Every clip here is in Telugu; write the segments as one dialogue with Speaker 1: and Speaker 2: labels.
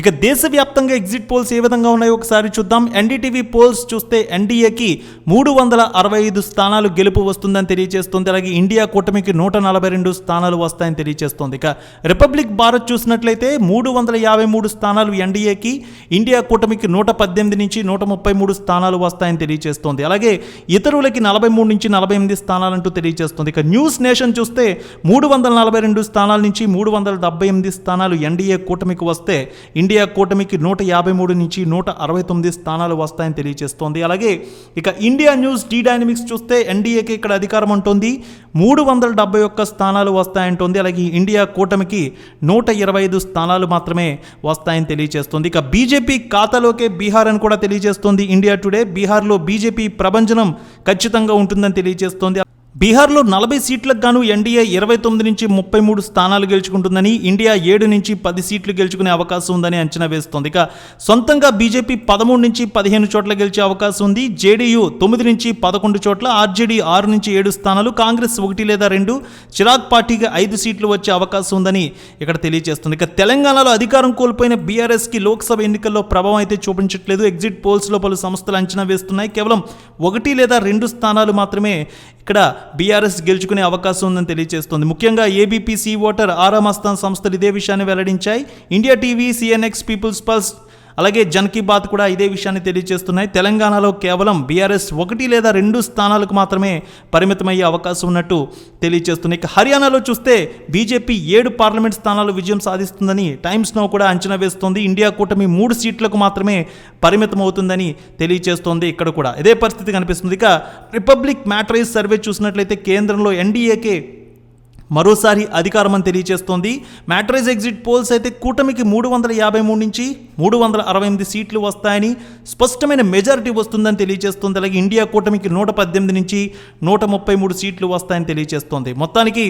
Speaker 1: ఇక దేశవ్యాప్తంగా ఎగ్జిట్ పోల్స్ ఏ విధంగా ఉన్నాయో ఒకసారి చూద్దాం. ఎన్డీటీవీ పోల్స్ చూస్తే ఎన్డీఏకి మూడు వందల అరవై ఐదు స్థానాలు గెలుపు వస్తుందని తెలియజేస్తుంది. అలాగే ఇండియా కూటమికి నూట నలభై రెండు స్థానాలు వస్తాయని తెలియజేస్తుంది. ఇక రిపబ్లిక్ భారత్ చూసినట్లయితే మూడు వందల యాభై మూడు స్థానాలు ఎన్డీఏకి ఇండియా కూటమికి నూట పద్దెనిమిది నుంచి నూట ముప్పై మూడు స్థానాలు వస్తాయని తెలియజేస్తుంది. అలాగే ఇతరులకి నలభై మూడు నుంచి నలభై ఎనిమిది స్థానాలంటూ తెలియజేస్తుంది. ఇక న్యూస్ నేషన్ చూస్తే మూడు వందల నలభై రెండు స్థానాల నుంచి మూడు వందల డెబ్బై ఎనిమిది స్థానాలు ఎన్డీఏ కూటమికి వస్తే ఇండియా కూటమికి నూట యాభై మూడు నుంచి నూట అరవై తొమ్మిది స్థానాలు వస్తాయని తెలియజేస్తోంది అలాగే ఇక ఇండియా న్యూస్ డీ డైనమిక్స్ చూస్తే ఎన్డీఏకి ఇక్కడ అధికారం అంటోంది మూడు వందల డెబ్బై ఒక్క స్థానాలు వస్తాయంటోంది. అలాగే ఇండియా కూటమికి నూట ఇరవై ఐదు స్థానాలు మాత్రమే వస్తాయని తెలియజేస్తుంది ఇక బీజేపీ ఖాతాలోకే బీహార్ అని కూడా తెలియజేస్తోంది ఇండియా టుడే బీహార్లో బీజేపీ ప్రభంజనం ఖచ్చితంగా ఉంటుందని తెలియజేస్తోంది బీహార్లో నలభై సీట్లకు గాను ఎన్డీఏ ఇరవై తొమ్మిది నుంచి ముప్పై మూడు స్థానాలు గెలుచుకుంటుందని ఇండియా ఏడు నుంచి పది సీట్లు గెలుచుకునే అవకాశం ఉందని అంచనా వేస్తోంది. ఇక సొంతంగా బీజేపీ పదమూడు నుంచి పదిహేను చోట్ల గెలిచే అవకాశం ఉంది. జేడీయూ తొమ్మిది నుంచి పదకొండు చోట్ల ఆర్జేడీ ఆరు నుంచి ఏడు స్థానాలు కాంగ్రెస్ ఒకటి లేదా రెండు చిరాగ్ పార్టీకి ఐదు సీట్లు వచ్చే అవకాశం ఉందని ఇక్కడ తెలియజేస్తుంది. ఇక తెలంగాణలో అధికారం కోల్పోయిన బీఆర్ఎస్కి లోక్సభ ఎన్నికల్లో ప్రభావం అయితే చూపించట్లేదు. ఎగ్జిట్ పోల్స్లో పలు సంస్థలు అంచనా వేస్తున్నాయి. కేవలం ఒకటి లేదా రెండు స్థానాలు మాత్రమే ఇక్కడ బీఆర్ఎస్ గెలుచుకునే అవకాశం ఉందని తెలియజేస్తోంది. ముఖ్యంగా ఏబీపీ ఓటర్ ఆరామస్థాన్ సంస్థలు ఇదే విషయాన్ని వెల్లడించాయి. India TV CNX People's Pulse అలాగే జన్ కీ బాత్ కూడా ఇదే విషయాన్ని తెలియజేస్తున్నాయి. తెలంగాణలో కేవలం బీఆర్ఎస్ ఒకటి లేదా రెండు స్థానాలకు మాత్రమే పరిమితమయ్యే అవకాశం ఉన్నట్టు తెలియజేస్తున్నాయి. ఇక హర్యానాలో చూస్తే బీజేపీ ఏడు పార్లమెంట్ స్థానాలు విజయం సాధిస్తుందని టైమ్స్ నో కూడా అంచనా వేస్తోంది. ఇండియా కూటమి మూడు సీట్లకు మాత్రమే పరిమితం అవుతుందని తెలియజేస్తోంది ఇక్కడ కూడా. ఇదే పరిస్థితి కనిపిస్తుంది. ఇక రిపబ్లిక్ మ్యాట్రైజ్ సర్వే చూసినట్లయితే కేంద్రంలో ఎన్డీఏకే మరోసారి అధికారమని తెలియజేస్తోంది మ్యాట్రైజ్ ఎగ్జిట్ పోల్స్ అయితే కూటమికి మూడు వందల యాభై మూడు నుంచి మూడు వందల అరవై ఎనిమిది సీట్లు వస్తాయని స్పష్టమైన మెజారిటీ వస్తుందని తెలియజేస్తోంది అలాగే ఇండియా కూటమికి నూట పద్దెనిమిది నుంచి నూట ముప్పై మూడు సీట్లు వస్తాయని తెలియజేస్తోంది మొత్తానికి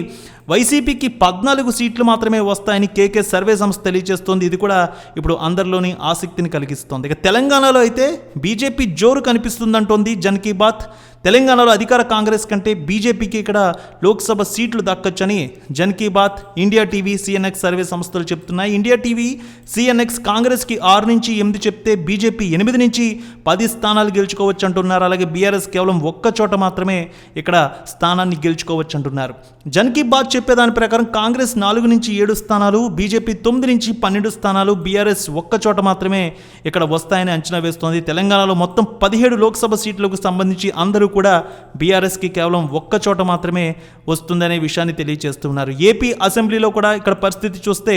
Speaker 1: వైసీపీకి పద్నాలుగు సీట్లు మాత్రమే వస్తాయని కేకే సర్వే సంస్థ తెలియజేస్తోంది ఇది కూడా ఇప్పుడు అందరిలోని ఆసక్తిని కలిగిస్తోంది. ఇక తెలంగాణలో అయితే బీజేపీ జోరు కనిపిస్తుందంటోంది. జన్ కీ బాత్ తెలంగాణలో అధికార కాంగ్రెస్ కంటే బీజేపీకి ఇక్కడ లోక్సభ సీట్లు దక్కొచ్చని Jan Ki Baat India TV CNX survey సంస్థలు చెప్తున్నాయి. ఇండియా టీవీ సిఎన్ఎక్స్ కాంగ్రెస్కి ఆరు నుంచి ఎనిమిది చెప్తే బీజేపీ ఎనిమిది నుంచి పది స్థానాలు గెలుచుకోవచ్చు అంటున్నారు అలాగే బీఆర్ఎస్ కేవలం ఒక్క చోట మాత్రమే ఇక్కడ స్థానాన్ని గెలుచుకోవచ్చు అంటున్నారు జన్ కీ బాత్ చెప్పేదాని ప్రకారం కాంగ్రెస్ నాలుగు నుంచి ఏడు స్థానాలు బీజేపీ తొమ్మిది నుంచి పన్నెండు స్థానాలు బీఆర్ఎస్ ఒక్క చోట మాత్రమే ఇక్కడ వస్తాయని అంచనా వేస్తోంది. తెలంగాణలో మొత్తం పదిహేడు లోక్సభ సీట్లకు సంబంధించి అందరూ కూడా బీఆర్ఎస్కి కేవలం ఒక్క చోట మాత్రమే వస్తుందనే విషయాన్ని తెలియజేస్తున్నారు. ఏపీ అసెంబ్లీలో కూడా ఇక్కడ పరిస్థితి చూస్తే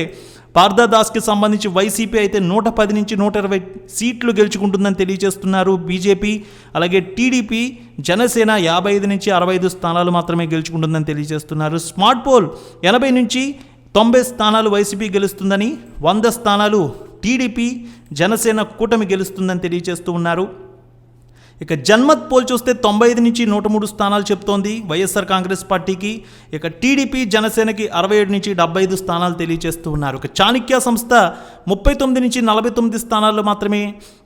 Speaker 1: పార్థదాస్కి సంబంధించి వైసీపీ అయితే నూట పది నుంచి నూట ఇరవై సీట్లు గెలుచుకుంటుందని తెలియజేస్తున్నారు బీజేపీ అలాగే టీడీపీ జనసేన యాభై ఐదు నుంచి అరవై ఐదు స్థానాలు మాత్రమే గెలుచుకుంటుందని తెలియజేస్తున్నారు. స్మార్ట్ పోల్ ఎనభై నుంచి తొంభై స్థానాలు వైసీపీ గెలుస్తుందని వంద స్థానాలు టీడీపీ జనసేన కూటమి గెలుస్తుందని తెలియజేస్తూ ఉన్నారు. ఇక జన్మత్ పోల్ చూస్తే తొంభై ఐదు నుంచి నూట మూడు స్థానాలు చెప్తోంది. వైఎస్ఆర్ కాంగ్రెస్ పార్టీకి ఇక టీడీపీ జనసేనకి అరవై ఏడు నుంచి డెబ్బై ఐదు స్థానాలు తెలియజేస్తూ ఉన్నారు. ఇక చాణక్య సంస్థ ముప్పై తొమ్మిది నుంచి నలభై తొమ్మిది స్థానాల్లో మాత్రమే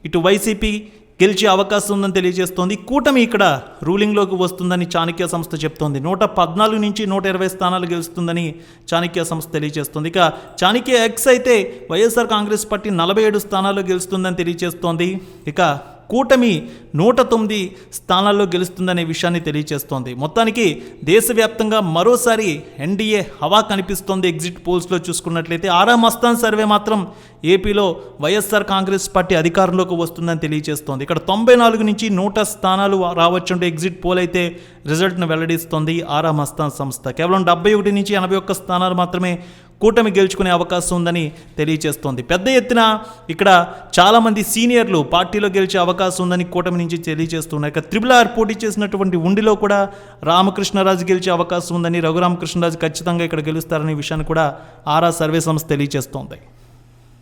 Speaker 1: ఇటు వైసీపీ గెలిచే అవకాశం ఉందని తెలియజేస్తోంది. కూటమి ఇక్కడ రూలింగ్లోకి వస్తుందని చాణక్య సంస్థ చెప్తోంది. నూట పద్నాలుగు నుంచి నూట ఇరవై స్థానాలు గెలుస్తుందని చాణక్య సంస్థ తెలియజేస్తోంది. ఇక చాణక్య ఎక్స్ అయితే వైఎస్ఆర్ కాంగ్రెస్ పార్టీ నలభై ఏడు స్థానాలు గెలుస్తుందని తెలియజేస్తోంది. ఇక కూటమి నూట తొమ్మిది స్థానాల్లో గెలుస్తుందనే విషయాన్ని తెలియజేస్తోంది మొత్తానికి దేశవ్యాప్తంగా మరోసారి ఎన్డీఏ హవా కనిపిస్తోంది ఎగ్జిట్ పోల్స్లో చూసుకున్నట్లయితే. ఆరా మస్తాన్ సర్వే మాత్రం ఏపీలో వైఎస్ఆర్ కాంగ్రెస్ పార్టీ అధికారంలోకి వస్తుందని తెలియజేస్తోంది ఇక్కడ తొంభై నాలుగు నుంచి నూట స్థానాలు రావచ్చుంటే ఎగ్జిట్ పోల్ అయితే రిజల్ట్ను వెల్లడిస్తోంది ఆరా మస్తాన్ సంస్థ. కేవలం డెబ్బై ఒకటి నుంచి ఎనభై ఒక్క స్థానాలు మాత్రమే కూటమి గెలుచుకునే అవకాశం ఉందని తెలియజేస్తోంది పెద్ద ఎత్తున ఇక్కడ చాలామంది సీనియర్లు పార్టీలో గెలిచే అవకాశం ఉందని కూటమి నుంచి తెలియజేస్తున్నారు ఇక త్రిబుల్ ఆర్ పోటీ చేసినటువంటి ఉండిలో కూడా రామకృష్ణరాజు గెలిచే అవకాశం ఉందని రఘురామకృష్ణరాజు ఖచ్చితంగా ఇక్కడ గెలుస్తారనే విషయాన్ని కూడా ఆరా సర్వే సంస్థ తెలియజేస్తోంది